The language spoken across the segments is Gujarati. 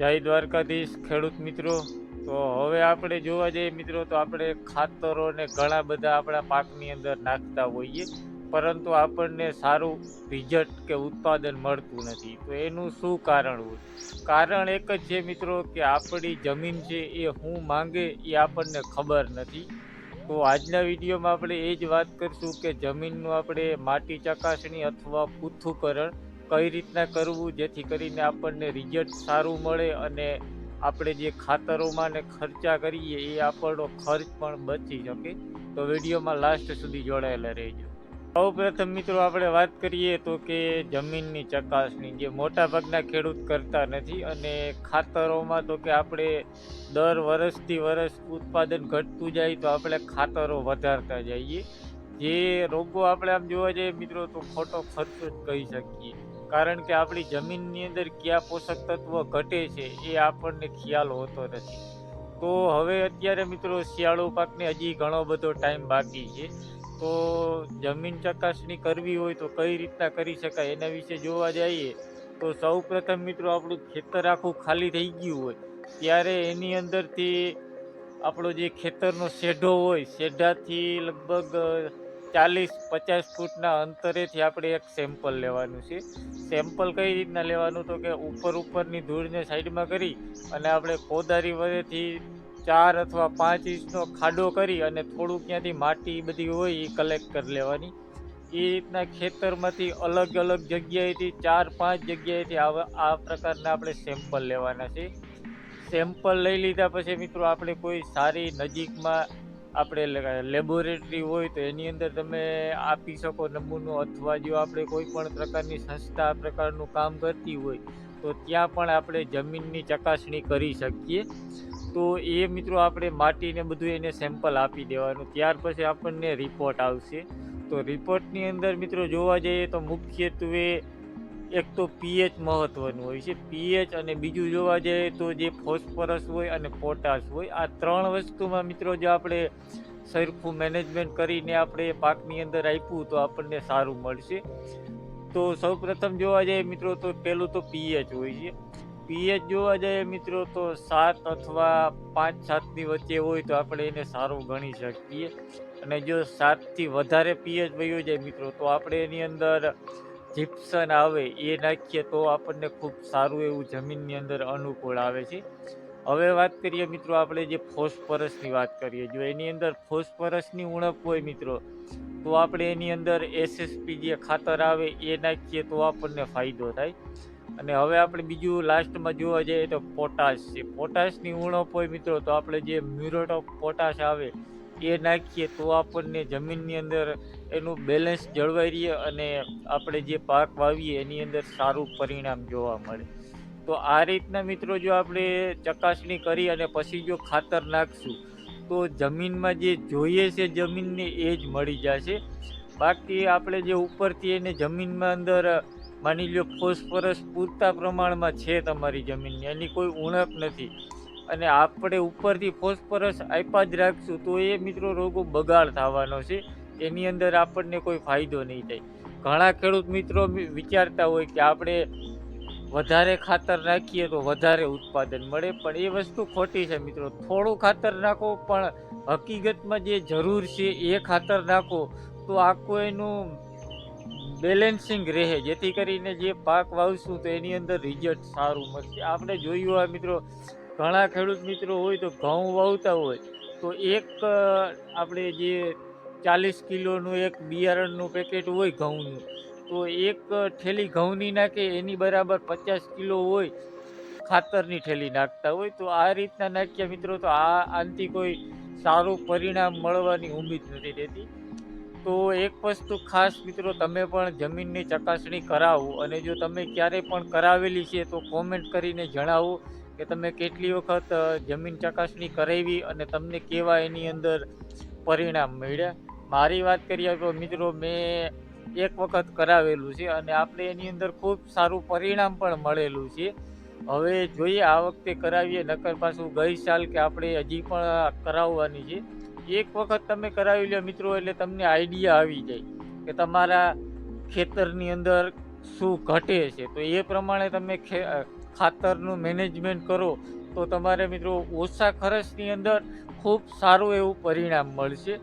જય દ્વારકાધીશ ખેડૂત મિત્રો. તો હવે આપણે જોવા જઈએ મિત્રો, તો આપણે ખાતરો ને ઘણા બધા આપણા પાકની અંદર નાખતા હોઈએ, પરંતુ આપણને સારું રિઝલ્ટ કે ઉત્પાદન મળતું નથી. તો એનું શું કારણ હોય? કારણ એક જ છે મિત્રો કે આપણી જમીન છે એ શું માંગે એ આપણને ખબર નથી. તો આજના વિડીયોમાં આપણે એ જ વાત કરીશું કે જમીનનું આપણે માટી ચકાસણી અથવા પૃથ્થકરણ કઈ રીતના કરવું, જેથી કરીને આપણને રિઝલ્ટ સારું મળે અને આપણે જે ખાતરોમાં ને ખર્ચા કરીએ એ આપણો ખર્ચ પણ બચી શકે. તો વિડીયોમાં લાસ્ટ સુધી જોડાયેલા રહેજો. સૌ પ્રથમ મિત્રો આપણે વાત કરીએ તો કે જમીનની ચકાસણી. જે મોટાભાગના ખેડૂત કરતા નથી અને ખાતરોમાં તો કે આપણે દર વર્ષથી વર્ષ ઉત્પાદન ઘટતું જાય તો આપણે ખાતરો વધારતા જઈએ. જે રોગો આપણે આમ જોવા જઈએ મિત્રો તો ખોટો ખર્ચ જ કહી શકીએ. કારણ કે આપણી જમીનની અંદર કયા પોષક તત્વો ઘટે છે એ આપણને ખ્યાલ હોતો નથી. તો હવે અત્યારે મિત્રો શિયાળુ પાકને હજી ઘણો બધો ટાઈમ બાકી છે. તો જમીન ચકાસણી કરવી હોય તો કઈ રીતના કરી શકાય એના વિશે જોવા જઈએ તો સૌ પ્રથમ મિત્રો આપણું ખેતર આખું ખાલી થઈ ગયું હોય ત્યારે એની અંદરથી આપણો જે ખેતરનો શેઢો હોય શેઢાથી લગભગ ચાલીસ, પચાસ ફૂટના અંતરેથી આપણે એક સેમ્પલ લેવાનું છે. સેમ્પલ કઈ રીતના લેવાનું? તો કે ઉપર ઉપરની ધૂળને સાઈડમાં કરી અને આપણે કોદારી વડેથી ચાર અથવા પાંચ ઇંચનો ખાડો કરી અને થોડુંક ત્યાંથી માટી બધી હોય એ કલેક્ટ કરી લેવાની. એ રીતના ખેતરમાંથી અલગ અલગ જગ્યાએથી ચાર, પાંચ જગ્યાએથી આવા, આ પ્રકારના આપણે સેમ્પલ લેવાના છે. સેમ્પલ લઈ લીધા પછી મિત્રો આપણે કોઈ સારી નજીકમાં આપણે લેબોરેટરી હોય તો એની અંદર તમે આપી શકો નમૂનો અથવા જો આપણે કોઈ પણ પ્રકારની સંસ્થા આ પ્રકારનું કામ કરતી હોય તો ત્યાં પણ આપણે જમીનની ચકાસણી કરી શકીએ. તો એ મિત્રો આપણે માટીને બધું એને સેમ્પલ આપી દેવાનું. ત્યાર પછી આપણને રિપોર્ટ આવશે. તો રિપોર્ટની અંદર મિત્રો જોવા જઈએ તો મુખ્યત્વે એક તો પીએચ મહત્વનું હોય છે. પીએચ અને બીજું જોવા જઈએ તો જે ફોસ્ફરસ હોય અને પોટાશ હોય, આ ત્રણ વસ્તુમાં મિત્રો જો આપણે સરખું મેનેજમેન્ટ કરીને આપણે પાકની અંદર આપ્યું તો આપણને સારું મળશે. તો સૌ પ્રથમ જોવા જઈએ મિત્રો તો પહેલું તો પીએચ હોય છે. પીએચ જોવા જઈએ મિત્રો તો સાત અથવા પાંચ સાતની વચ્ચે હોય તો આપણે એને સારું ગણી શકીએ. અને જો સાતથી વધારે પીએચ વયો જાય મિત્રો તો આપણે એની અંદર જીપ્સન આવે એ નાખીએ તો આપણને ખૂબ સારું એવું જમીનની અંદર અનુકૂળ આવે છે. હવે વાત કરીએ મિત્રો આપણે જે ફોસ્ફરસની વાત કરીએ. જો એની અંદર ફોસ્ફરસની ઉણપ હોય મિત્રો, તો આપણે એની અંદર એસએસપી જે ખાતર આવે એ નાખીએ તો આપણને ફાયદો થાય. અને હવે આપણે બીજું લાસ્ટમાં જોવા જઈએ તો પોટાશ છે. પોટાશની ઉણપ હોય મિત્રો, તો આપણે જે મ્યુરેટ ઓફ પોટાશ આવે એ નાખીએ તો આપણને જમીનની અંદર એનું બેલેન્સ જળવાઈ રહે અને આપણે જે પાક વાવીએ એની અંદર સારું પરિણામ જોવા મળે. તો આ રીતના મિત્રો જો આપણે ચકાસણી કરી અને પછી જો ખાતર નાખશું, તો જમીનમાં જે જોઈએ છે જમીનને એ જ મળી જશે. બાકી આપણે જે ઉપરથી એને જમીનમાં અંદર માની લો ફોસ્ફરસ પૂરતા પ્રમાણમાં છે તમારી જમીનની, એની કોઈ ઉણપ નથી. અને આપણે ઉપરથી ફોસ્ફરસ આપ્યા જ રાખશું, તો એ મિત્રો રોગો બગાડ થવાનો છે. એની અંદર આપણને કોઈ ફાયદો નહીં થાય. ઘણા ખેડૂત મિત્રો વિચારતા હોય કે આપણે વધારે ખાતર નાખીએ તો વધારે ઉત્પાદન મળે, પણ એ વસ્તુ ખોટી છે મિત્રો. થોડું ખાતર નાખો, પણ હકીકતમાં જે જરૂર છે એ ખાતર નાખો, તો આખું એનું બેલેન્સિંગ રહે. જેથી કરીને જે પાક વાવશું તો એની અંદર રિઝલ્ટ સારું મળશે. આપણે જોયું હોય મિત્રો ઘણા ખેડૂત મિત્રો હોય તો ઘઉં વાવતા હોય તો એક આપણે જે ચાલીસ કિલોનું એક બિયારણનું પેકેટ હોય ઘઉંનું, તો એક ઠેલી ઘઉંની નાખે, એની બરાબર પચાસ કિલો હોય, ખાતરની ઠેલી નાખતા હોય, તો આ રીતના નાખ્યા મિત્રો, તો આ આનાથી કોઈ સારું પરિણામ મળવાની ઉમ્મીદ નથી રહેતી. તો એક વસ્તુ ખાસ મિત્રો, તમે પણ જમીનની ચકાસણી કરાવો અને જો તમે ક્યારેય પણ કરાવેલી છે તો કોમેન્ટ કરીને જણાવો. કે તમે કેટલી વખત જમીન ચકાસણી કરાવી અને તમને કેવા એની અંદર પરિણામ મળ્યા? મારી વાત કરીએ તો મિત્રો, મેં એક વખત કરાવેલું છે અને આપણે એની અંદર ખૂબ સારું પરિણામ પણ મળેલું છે. હવે જોઈએ આ વખતે કરાવીએ, નકર પાછું ગઈ સાલ કે આપણે હજી પણ કરાવવાની છે. એક વખત તમે કરાવી લો મિત્રો, એટલે તમને આઈડિયા આવી જાય કે તમારા ખેતરની અંદર શું ઘટે છે. તો એ પ્રમાણે તમે ખાતરનું મેનેજમેન્ટ કરો, તો તમારે મિત્રો ઓછા ખર્ચની અંદર ખૂબ સારું એવું પરિણામ મળશે.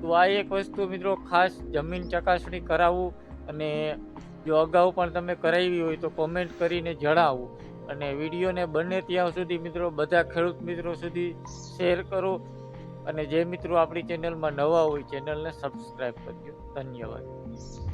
તો આ એક વસ્તુ મિત્રો ખાસ જમીન ચકાસણી કરાવવું અને જો અગાઉ પણ તમે કરાવી હોય તો કોમેન્ટ કરીને જણાવો. અને વિડીયોને બને ત્યાં સુધી મિત્રો બધા ખેડૂત મિત્રો સુધી શેર કરો. અને જે મિત્રો આપણી ચેનલમાં નવા હોય ચેનલને સબસ્ક્રાઈબ કરજો. ધન્યવાદ.